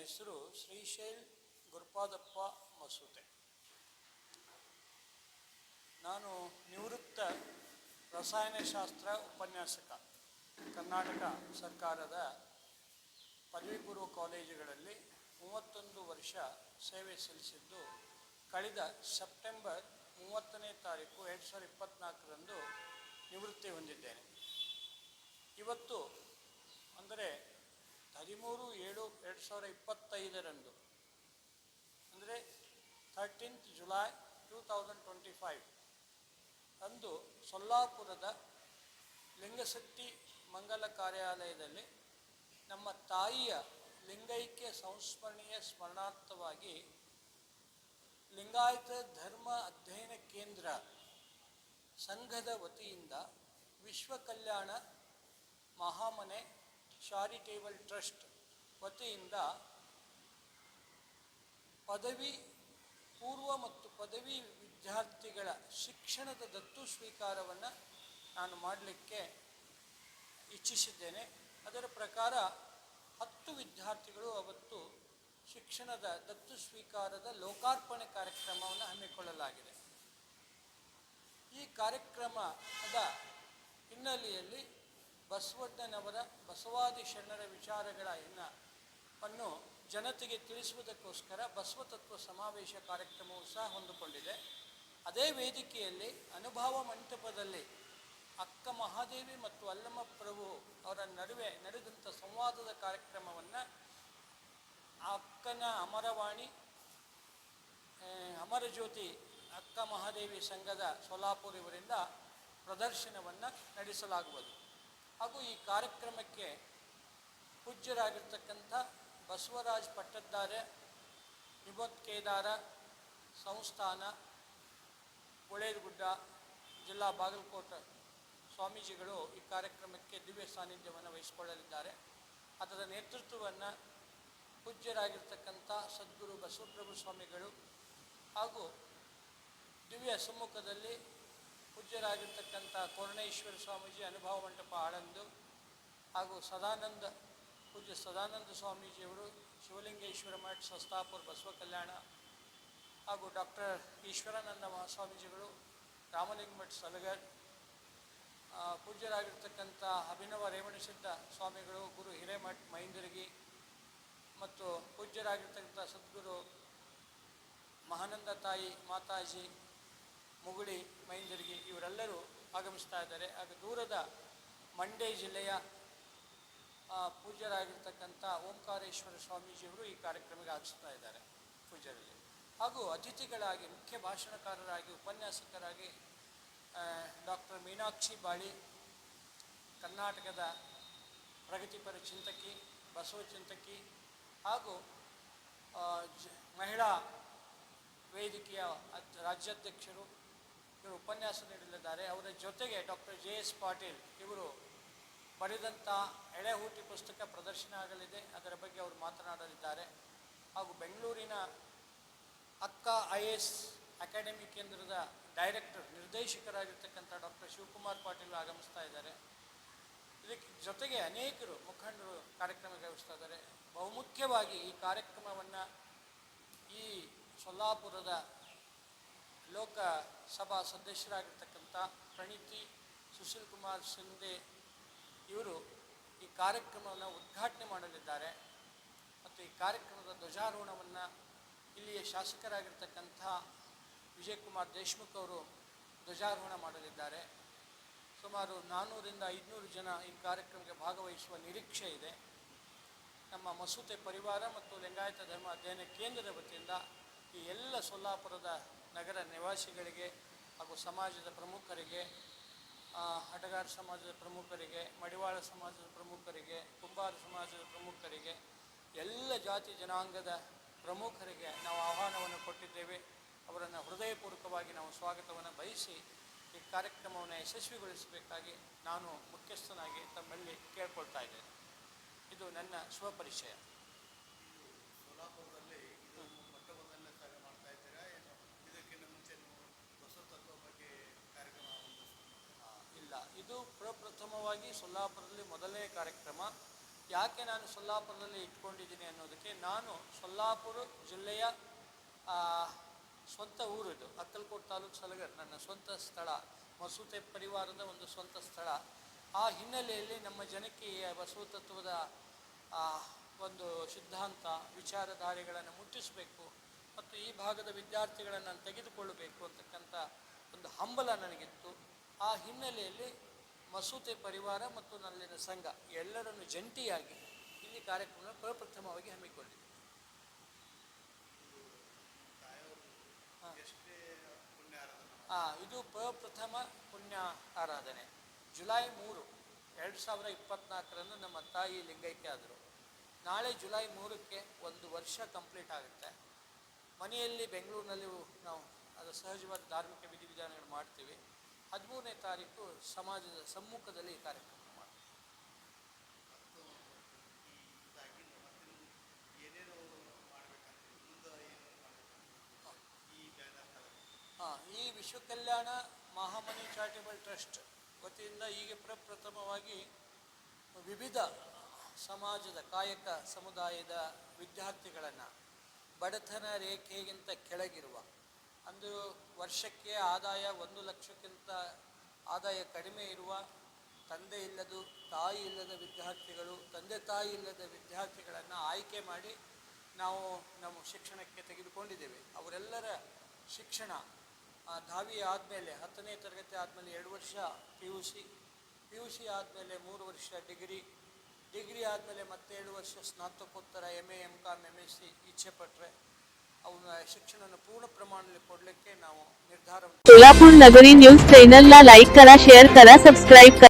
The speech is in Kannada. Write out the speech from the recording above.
ಹೆಸರು ಶ್ರೀಶೈಲ್ ಗುರುಪಾದಪ್ಪ ಮಸೂತೆ ನಾನು ನಿವೃತ್ತ ರಸಾಯನಶಾಸ್ತ್ರ ಉಪನ್ಯಾಸಕ, ಕರ್ನಾಟಕ ಸರ್ಕಾರದ ಪದವಿ ಪೂರ್ವ ಕಾಲೇಜುಗಳಲ್ಲಿ ಮೂವತ್ತೊಂದು ವರ್ಷ ಸೇವೆ ಸಲ್ಲಿಸಿದ್ದು, ಕಳೆದ ಸೆಪ್ಟೆಂಬರ್ ಮೂವತ್ತನೇ ತಾರೀಕು ಎರಡು ಸಾವಿರದ ಇಪ್ಪತ್ತ್ನಾಲ್ಕರಂದು ನಿವೃತ್ತಿ ಹೊಂದಿದ್ದೇನೆ ಇವತ್ತು ಅಂದರೆ ಹದಿಮೂರು ಏಳು ಎರಡು ಸಾವಿರ ಇಪ್ಪತ್ತೈದರಂದು, ಅಂದರೆ thirteenth July two thousand twenty five ಅಂದು ಸೊಲ್ಲಾಪುರದ ಲಿಂಗಶಕ್ತಿ ಮಂಗಲ ಕಾರ್ಯಾಲಯದಲ್ಲಿ ನಮ್ಮ ತಾಯಿಯ ಲಿಂಗೈಕ್ಯ ಸಂಸ್ಮರಣೀಯ ಸ್ಮರಣಾರ್ಥವಾಗಿ ಲಿಂಗಾಯತ ಧರ್ಮ ಅಧ್ಯಯನ ಕೇಂದ್ರ ಸಂಘದ ವತಿಯಿಂದ ವಿಶ್ವ ಕಲ್ಯಾಣ ಮಹಾಮನೆ ಚಾರಿಟೇಬಲ್ ಟ್ರಸ್ಟ್ ವತಿಯಿಂದ ಪದವಿ ಪೂರ್ವ ಮತ್ತು ಪದವಿ ವಿದ್ಯಾರ್ಥಿಗಳ ಶಿಕ್ಷಣದ ದತ್ತು ಸ್ವೀಕಾರವನ್ನು ನಾನು ಮಾಡಲಿಕ್ಕೆ ಇಚ್ಛಿಸಿದ್ದೇನೆ. ಅದರ ಪ್ರಕಾರ ಹತ್ತು ವಿದ್ಯಾರ್ಥಿಗಳು ಅವತ್ತು ಶಿಕ್ಷಣದ ದತ್ತು ಸ್ವೀಕಾರದ ಲೋಕಾರ್ಪಣೆ ಕಾರ್ಯಕ್ರಮವನ್ನು ಹಮ್ಮಿಕೊಳ್ಳಲಾಗಿದೆ. ಈ ಕಾರ್ಯಕ್ರಮದ ಹಿನ್ನೆಲೆಯಲ್ಲಿ ಬಸವಣ್ಣನವರ ಬಸವಾದಿ ಶರಣರ ವಿಚಾರಗಳ ವನ್ನು ಜನತೆಗೆ ತಿಳಿಸುವುದಕ್ಕೋಸ್ಕರ ಬಸವತತ್ವ ಸಮಾವೇಶ ಕಾರ್ಯಕ್ರಮವು ಸಹ ಹೊಂದಿಕೊಂಡಿದೆ. ಅದೇ ವೇದಿಕೆಯಲ್ಲಿ ಅನುಭವ ಮಂಟಪದಲ್ಲಿ ಅಕ್ಕ ಮಹಾದೇವಿ ಮತ್ತು ಅಲ್ಲಮ್ಮ ಪ್ರಭು ಅವರ ನಡುವೆ ನಡೆದಂಥ ಸಂವಾದದ ಕಾರ್ಯಕ್ರಮವನ್ನು ಅಕ್ಕನ ಅಮರವಾಣಿ ಅಮರಜ್ಯೋತಿ ಅಕ್ಕ ಮಹಾದೇವಿ ಸಂಘದ ಸೋಲಾಪುರ ಇವರಿಂದ ಪ್ರದರ್ಶನವನ್ನು ನಡೆಸಲಾಗುವುದು. ಹಾಗೂ ಈ ಕಾರ್ಯಕ್ರಮಕ್ಕೆ ಪೂಜ್ಯರಾಗಿರ್ತಕ್ಕಂಥ ಬಸವರಾಜ್ ಪಟ್ಟದ್ದಾರೆ ವಿಭತ್ ಕೇದಾರ ಸಂಸ್ಥಾನ ಗುಡ್ಡ ಜಿಲ್ಲಾ ಬಾಗಲಕೋಟೆ ಸ್ವಾಮೀಜಿಗಳು ಈ ಕಾರ್ಯಕ್ರಮಕ್ಕೆ ದಿವ್ಯ ಸಾನ್ನಿಧ್ಯವನ್ನು ವಹಿಸಿಕೊಳ್ಳಲಿದ್ದಾರೆ. ಅದರ ನೇತೃತ್ವವನ್ನು ಪೂಜ್ಯರಾಗಿರ್ತಕ್ಕಂಥ ಸದ್ಗುರು ಬಸವಪ್ರಭು ಸ್ವಾಮಿಗಳು ಹಾಗೂ ದಿವ್ಯ ಸಮ್ಮುಖದಲ್ಲಿ ಪೂಜ್ಯರಾಗಿರ್ತಕ್ಕಂಥ ಕೋರಣೇಶ್ವರ ಸ್ವಾಮೀಜಿ ಅನುಭವ ಮಂಟಪ ಆಳಂದು ಹಾಗೂ ಸದಾನಂದ ಪೂಜ್ಯ ಸದಾನಂದ ಸ್ವಾಮೀಜಿಯವರು ಶಿವಲಿಂಗೇಶ್ವರ ಮಠ, ಸಸ್ತಾಪುರ ಬಸವ ಕಲ್ಯಾಣ ಹಾಗೂ ಡಾಕ್ಟರ್ ಈಶ್ವರಾನಂದ ಮಹಾಸ್ವಾಮೀಜಿಗಳು ರಾಮಲಿಂಗ ಮಠ ಸಲಗರ್ ಪೂಜ್ಯರಾಗಿರ್ತಕ್ಕಂಥ ಅಭಿನವ ರೇವಣಸಿದ್ಧ ಸ್ವಾಮಿಗಳು, ಗುರು ಹಿರೇಮಠ್ ಮೈಂದರ್ಗಿ ಮತ್ತು ಪೂಜ್ಯರಾಗಿರ್ತಕ್ಕಂಥ ಸದ್ಗುರು ಮಹಾನಂದ ತಾಯಿ, ಮಾತಾಜಿ, ಮುಗುಳಿ ಮೈಂದರ್ಗಿ ಇವರೆಲ್ಲರೂ ಆಗಮಿಸ್ತಾ ಇದ್ದಾರೆ. ಹಾಗೂ ದೂರದ ಮಂಡ್ಯ ಜಿಲ್ಲೆಯ ಪೂಜ್ಯರಾಗಿರ್ತಕ್ಕಂಥ ಓಂಕಾರೇಶ್ವರ ಸ್ವಾಮೀಜಿಯವರು ಈ ಕಾರ್ಯಕ್ರಮಕ್ಕೆ ಆಗಿಸ್ತಾ ಇದ್ದಾರೆ ಪೂಜ್ಯರಲ್ಲಿ ಹಾಗೂ ಅತಿಥಿಗಳಾಗಿ, ಮುಖ್ಯ ಭಾಷಣಕಾರರಾಗಿ, ಉಪನ್ಯಾಸಕರಾಗಿ ಡಾಕ್ಟರ್ ಮೀನಾಕ್ಷಿ ಬಾಳಿ, ಕರ್ನಾಟಕದ ಪ್ರಗತಿಪರ ಚಿಂತಕಿ, ಬಸವ ಚಿಂತಕಿ ಹಾಗೂ ಜ, ಮಹಿಳಾ ವೇದಿಕೆಯ ರಾಜ್ಯಾಧ್ಯಕ್ಷರು ಇವರು ಉಪನ್ಯಾಸ ನೀಡಲಿದ್ದಾರೆ. ಅವರ ಜೊತೆಗೆ ಡಾಕ್ಟರ್ ಜೆ ಎಸ್ ಪಾಟೀಲ್ ಇವರು ಬರೆದಂಥ ಎಳೆಹೂಟಿ ಪುಸ್ತಕ ಪ್ರದರ್ಶನ ಆಗಲಿದೆ. ಅದರ ಬಗ್ಗೆ ಅವರು ಮಾತನಾಡಲಿದ್ದಾರೆ. ಹಾಗೂ ಬೆಂಗಳೂರಿನ ಅಕ್ಕ ಐ ಎಸ್ ಅಕಾಡೆಮಿ ಕೇಂದ್ರದ ಡೈರೆಕ್ಟರ್, ನಿರ್ದೇಶಕರಾಗಿರ್ತಕ್ಕಂಥ ಡಾಕ್ಟರ್ ಶಿವಕುಮಾರ್ ಪಾಟೀಲ್ ಆಗಮಿಸ್ತಾ ಇದ್ದಾರೆ. ಇದಕ್ಕೆ ಜೊತೆಗೆ ಅನೇಕರು ಮುಖಂಡರು ಕಾರ್ಯಕ್ರಮಕ್ಕೆ ಆಗಮಿಸ್ತಾ ಇದ್ದಾರೆ. ಬಹುಮುಖ್ಯವಾಗಿ ಈ ಕಾರ್ಯಕ್ರಮವನ್ನು ಈ ಸೊಲ್ಲಾಪುರದ ಲೋಕಸಭಾ ಸದಸ್ಯರಾಗಿರ್ತಕ್ಕಂಥ ಪ್ರಣೀತಿ ಸುಶೀಲ್ ಕುಮಾರ್ ಶಿಂದೆ ಇವರು ಈ ಕಾರ್ಯಕ್ರಮವನ್ನು ಉದ್ಘಾಟನೆ ಮಾಡಲಿದ್ದಾರೆ ಮತ್ತು ಈ ಕಾರ್ಯಕ್ರಮದ ಧ್ವಜಾರೋಹಣವನ್ನು ಇಲ್ಲಿಯ ಶಾಸಕರಾಗಿರ್ತಕ್ಕಂಥ ವಿಜಯಕುಮಾರ್ ದೇಶ್ಮುಖ್ ಅವರು ಧ್ವಜಾರೋಹಣ ಮಾಡಲಿದ್ದಾರೆ. ಸುಮಾರು ನಾನ್ನೂರಿಂದ ಐದುನೂರು ಜನ ಈ ಕಾರ್ಯಕ್ರಮಕ್ಕೆ ಭಾಗವಹಿಸುವ ನಿರೀಕ್ಷೆ ಇದೆ. ನಮ್ಮ ಮಸೂತೆ ಪರಿವಾರ ಮತ್ತು ಲಿಂಗಾಯತ ಧರ್ಮ ಅಧ್ಯಯನ ಕೇಂದ್ರದ ವತಿಯಿಂದ ಈ ಎಲ್ಲ ಸೊಲ್ಲಾಪುರದ ನಗರ ನಿವಾಸಿಗಳಿಗೆ ಹಾಗೂ ಸಮಾಜದ ಪ್ರಮುಖರಿಗೆ ಹಟಗಾರ ಸಮಾಜದ ಪ್ರಮುಖರಿಗೆ, ಮಡಿವಾಳ ಸಮಾಜದ ಪ್ರಮುಖರಿಗೆ, ಕುಂಬಾರ ಸಮಾಜದ ಪ್ರಮುಖರಿಗೆ, ಎಲ್ಲ ಜಾತಿ ಜನಾಂಗದ ಪ್ರಮುಖರಿಗೆ ನಾವು ಆಹ್ವಾನವನ್ನು ಕೊಟ್ಟಿದ್ದೇವೆ. ಅವರನ್ನು ಹೃದಯಪೂರ್ವಕವಾಗಿ ನಾವು ಸ್ವಾಗತವನ್ನು ಬಯಸಿ ಈ ಕಾರ್ಯಕ್ರಮವನ್ನು ಯಶಸ್ವಿಗೊಳಿಸಬೇಕಾಗಿ ನಾನು ಮುಖ್ಯಸ್ಥನಾಗಿ ತಮ್ಮಲ್ಲಿ ಕೇಳ್ಕೊಳ್ತಾ ಇದ್ದೇನೆ. ಇದು ನನ್ನ ಸ್ವಪರಿಚಯ ಸೋಲಾಪುರದಲ್ಲಿ ಇದು ಮೊಟ್ಟ ಮೊದಲನೇ ಸಾರಿ ಮಾಡ್ತಾ ಇದ್ದೀರಾ ಏನು ಇದಕ್ಕಿಂತ ಮುಂಚೆ ನೀವು ಬಸವ ತತ್ವ ಬಗ್ಗೆ ಕಾರ್ಯಕ್ರಮ ಒಂದು ಆ, ಇಲ್ಲ ಇದು ಪ್ರಪ್ರಥಮವಾಗಿ ಸೊಲ್ಲಾಪುರದಲ್ಲಿ ಮೊದಲನೇ ಕಾರ್ಯಕ್ರಮ. ಯಾಕೆ ನಾನು ಸೊಲ್ಲಾಪುರದಲ್ಲಿ ಇಟ್ಕೊಂಡಿದ್ದೀನಿ ಅನ್ನೋದಕ್ಕೆ ನಾನು ಸೊಲ್ಲಾಪುರ ಜಿಲ್ಲೆಯ ಸ್ವಂತ ಊರಿದು ಅಕ್ಕಲ್ಕೋಟ್ ತಾಲೂಕು ಸಲಗರ್, ನನ್ನ ಸ್ವಂತ ಸ್ಥಳ. ಮಸೂತೆ ಪರಿವಾರದ ಒಂದು ಸ್ವಂತ ಸ್ಥಳ. ಆ ಹಿನ್ನೆಲೆಯಲ್ಲಿ ನಮ್ಮ ಜನಕ್ಕೆ ಬಸವ ತತ್ವದ ಒಂದು ಸಿದ್ಧಾಂತ, ವಿಚಾರಧಾರೆಗಳನ್ನು ಮುಟ್ಟಿಸಬೇಕು ಮತ್ತು ಈ ಭಾಗದ ವಿದ್ಯಾರ್ಥಿಗಳನ್ನು ನಾನು ತೆಗೆದುಕೊಳ್ಳಬೇಕು ಅಂತಕ್ಕಂಥ ಒಂದು ಹಂಬಲ ನನಗಿತ್ತು. ಆ ಹಿನ್ನೆಲೆಯಲ್ಲಿ ಮಸೂತೆ ಪರಿವಾರ ಮತ್ತು ನಲ್ಲಿನ ಸಂಘ ಎಲ್ಲರನ್ನು ಜಂಟಿಯಾಗಿ ಇಲ್ಲಿ ಕಾರ್ಯಕ್ರಮ ಪ್ರಪ್ರಥಮವಾಗಿ ಹಮ್ಮಿಕೊಂಡಿದೆ. ಆ, ಇದು ಪ್ರಪ್ರಥಮ ಪುಣ್ಯ ಆರಾಧನೆ. ಜುಲೈ ಮೂರು ಎರಡು ಸಾವಿರ ಇಪ್ಪತ್ನಾಲ್ಕರಂದು ನಮ್ಮ ತಾಯಿ ಲಿಂಗೈಕ್ಯ ಆದರು. ನಾಳೆ ಜುಲೈ ಮೂರಕ್ಕೆ ಒಂದು ವರ್ಷ ಕಂಪ್ಲೀಟ್ ಆಗುತ್ತೆ. ಮನೆಯಲ್ಲಿ ಬೆಂಗಳೂರಿನಲ್ಲಿ ನಾವು ಅದು ಸಹಜವಾದ ಧಾರ್ಮಿಕ ವಿಧಿವಿಧಾನಗಳು ಮಾಡ್ತೀವಿ. ಹದಿಮೂರನೇ ತಾರೀಕು ಸಮಾಜದ ಸಮ್ಮುಖದಲ್ಲಿ ಕಾರ್ಯಕ್ರಮ ಹಾಂ, ಈ ವಿಶ್ವ ಕಲ್ಯಾಣ ಮಹಾಮನಿ ಚಾರಿಟೇಬಲ್ ಟ್ರಸ್ಟ್ ವತಿಯಿಂದ ಹೀಗೆ ಪ್ರಪ್ರಥಮವಾಗಿ ವಿವಿಧ ಸಮಾಜದ ಕಾಯಕ ಸಮುದಾಯದ ವಿದ್ಯಾರ್ಥಿಗಳನ್ನು ಬಡತನ ರೇಖೆಗಿಂತ ಕೆಳಗಿರುವ ಅಂದು ವರ್ಷಕ್ಕೆ ಆದಾಯ ಒಂದು ಲಕ್ಷಕ್ಕಿಂತ ಆದಾಯ ಕಡಿಮೆ ಇರುವ ತಂದೆ ಇಲ್ಲದು, ತಾಯಿ ಇಲ್ಲದ ವಿದ್ಯಾರ್ಥಿಗಳು, ತಂದೆ ತಾಯಿ ಇಲ್ಲದ ವಿದ್ಯಾರ್ಥಿಗಳನ್ನು ಆಯ್ಕೆ ಮಾಡಿ ನಾವು ನಮ್ಮ ಶಿಕ್ಷಣಕ್ಕೆ ತೆಗೆದುಕೊಂಡಿದ್ದೇವೆ. ಅವರೆಲ್ಲರ ಶಿಕ್ಷಣ ಧಾವಿ ಆದಮೇಲೆ ಹತ್ತನೇ ತರಗತಿ ಆದಮೇಲೆ ಎರಡು ವರ್ಷ P U C, P U C ಆದಮೇಲೆ ಮೂರು ವರ್ಷ ಡಿಗ್ರಿ ಡಿಗ್ರಿ ಆದಮೇಲೆ ಮತ್ತೆ ಎರಡು ವರ್ಷ ಸ್ನಾತಕೋತ್ತರ M A M com M S C ಇಚ್ಛೆ ಪಟ್ಟರೆ ಅವನ ಶಿಕ್ಷಣನ ಪೂರ್ಣ ಪ್ರಮಾಣದಲ್ಲಿ ಕೊಡಲಿಕ್ಕೆ ನಾವು ನಿರ್ಧಾರ सोलापूर नगरी न्यूज चॅनलला लाईक करा शेअर करा सबस्क्राईब करा